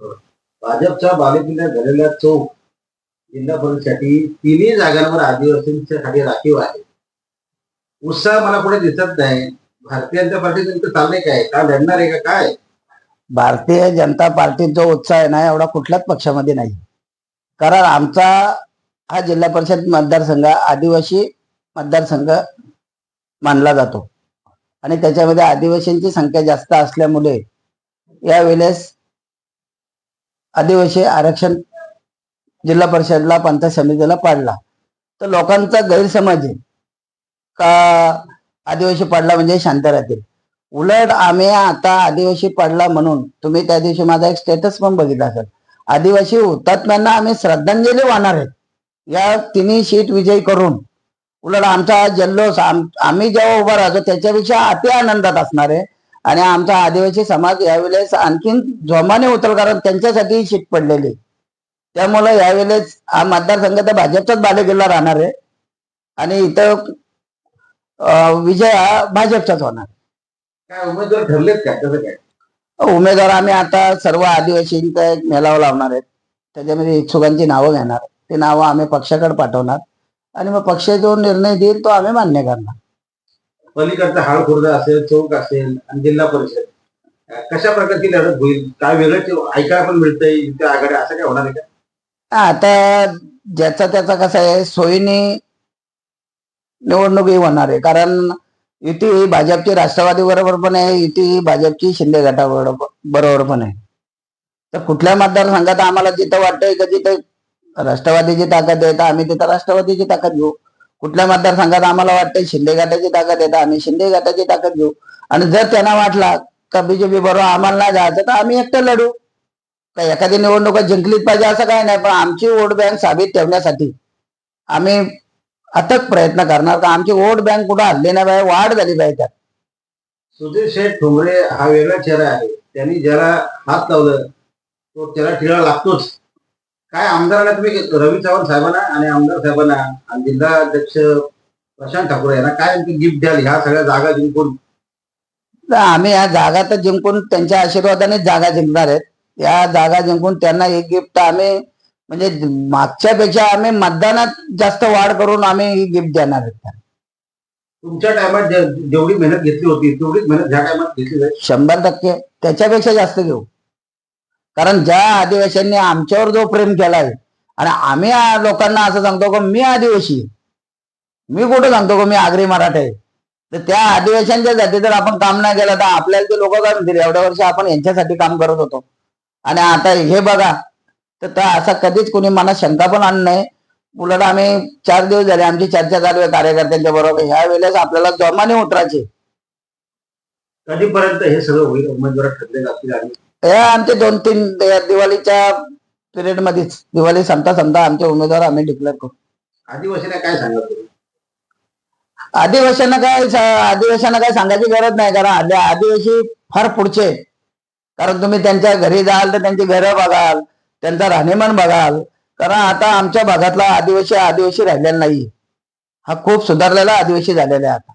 भाजपच्या बालेकिल्ल्यात झालेल्या चौक जिल्हा परिषदेसाठी तिन्ही जागांवर आदिवासींच्यासाठी राखीव आहे. उत्साह मला पुढे दिसत नाही. भारतीय जनता पार्टी नेमकं चाललंय काय? का लढणार आहे का काय? भारतीय जनता पार्टीत जो उत्साह आहे ना एवढा कुठल्याच पक्षामध्ये नाही. कारण आमचा हा जिल्हा परिषद मतदारसंघ आदिवासी मतदारसंघ मानला जातो. आणि त्याच्यामध्ये आदिवासींची संख्या जास्त असल्यामुळे यावेळेस आदिवासी आरक्षण जिल्हा परिषदला पंचायत समितीला पाडला. तर लोकांचा गैरसमज आहे का आदिवासी पाडला म्हणजे शांत राहतील. उलट आम्ही आता आदिवासी पडला म्हणून तुम्ही त्या दिवशी माझा एक स्टेटस पण बघितला असेल. आदिवासी हुतात्म्यांना आम्ही श्रद्धांजली वाहणार आहे. या तिन्ही सीट विजयी करून. उलट आमचा जल्लोष आम- आम्ही जेव्हा उभा राहतो त्याच्यापेक्षा अति आनंदात असणार आहे. आणि आमचा आदिवासी समाज यावेळेस आणखीन जोमाने उतरल कारण त्यांच्यासाठी सीट पडलेली. त्यामुळे यावेळेस हा मतदारसंघ तर भाजपचाच बालेकिल्ला राहणार आहे. आणि इथं विजय हा भाजपचाच होणार. काय उमेदवार ठरलेत काय कसं काय? उमेदवार आम्ही आता सर्व आदिवासींचा एक मेळावा लावणार आहेत. त्याच्यामध्ये इच्छुकांची नावं घेणार ते नावं आम्ही पक्षाकडे पाठवणार. आणि मग पक्ष जो निर्णय देईल तो आम्ही मान्य करणार. पलीकडचा हाळ खुर्द असेल चौक असेल आणि जिल्हा परिषद. कशा प्रकारची लढत होईल? काय वेगळं ऐकायला पण मिळतंय इथे आघाडी? असं काय होणार आहे का? आता ज्याचा त्याचा कसं आहे सोयीने निवडणूकही होणार आहे. कारण युती ही भाजपची राष्ट्रवादी बरोबर पण आहे युती ही भाजपची शिंदे गटाबरोबर बरोबर पण आहे. तर कुठल्या मतदारसंघात आम्हाला जिथं वाटतंय का जिथं राष्ट्रवादीची ताकद आहे तर आम्ही तिथं राष्ट्रवादीची ताकद घेऊ. कुठल्या मतदारसंघात आम्हाला वाटतंय शिंदे गटाची ताकद येतात आम्ही शिंदे गटाची ताकद घेऊ. आणि जर त्यांना वाटला का बीजेपी बरोबर आम्हाला नाही जायचं तर आम्ही एकटं लढू. का एखादी निवडणूक जिंकलीच पाहिजे असं काही नाही पण आमची वोट बँक साबित ठेवण्यासाठी आम्ही अथक प्रयत्न करणार. का आमची वोट बँक कुठं हल्ली नाही पाहिजे वाढ झाली पाहिजे त्यात. सुधीर शेठ ठोंबरे हा वेगळा चेहरा आहे. त्यांनी ज्याला हात लावलं तो त्याला टिळा लागतोच. काय आमदारांना तुम्ही? रवी चव्हाण साहेबांना आणि आमदार साहेबांना आणि जिल्हा अध्यक्ष प्रशांत ठाकूर यांना काय गिफ्ट द्याल? ह्या सगळ्या जागा जिंकून. आम्ही या जागा तर जिंकून त्यांच्या आशीर्वादाने जागा जिंकणार आहेत. या जागा जिंकून त्यांना एक गिफ्ट आम्ही म्हणजे मागच्या पेक्षा आम्ही मतदानात जास्त वाढ करून आम्ही ही गिफ्ट देणार आहेत तुमच्या टायमात जेवढी मेहनत घेतली होती तेवढीच मेहनत ह्या टायमात घेतली जाईल. शंभर टक्के. त्याच्यापेक्षा जास्त घेऊ. कारण ज्या आदिवासींनी आमच्यावर जो प्रेम केलाय आणि आम्ही लोकांना असं सांगतो का मी आदिवासी मी कुठं सांगतो का मी आगरी मराठा आहे? तर त्या आदिवासींच्या जाती जर आपण काम नाही केलं तर आपल्याला ते लोक काय म्हणतील? एवढ्या वर्ष आपण यांच्यासाठी काम करत होतो. आणि आता हे बघा तर त्या कधीच कोणी मनात शंका पण आण नाही उलट आम्ही चार दिवस झाले आमची चर्चा चालू आहे कार्यकर्त्यांच्या बरोबर. ह्या वेळेस आपल्याला जोमाने उतरायचे. कधीपर्यंत हे सगळं होईल? उमेदवार ठरले जातील हे आमचे दोन तीन दिवाळीच्या पिरियड मध्येच दिवाळी संपता संपता आमचे उमेदवार आम्ही डिक्लेअर करू. आदिवासीला काय सांगा तुम्ही? आदिवासींना काय आदिवासींना काय सांगायची गरज नाही कारण आदि- आदिवासी फार पुढचे. कारण तुम्ही त्यांच्या घरी जाल तर त्यांची घरं बघाल त्यांचा राहणीमान बघाल. कारण आता आमच्या भागातला आदिवासी आदिवासी राहिलेला नाही. हा खूप सुधारलेला आदिवासी झालेला आहे आता.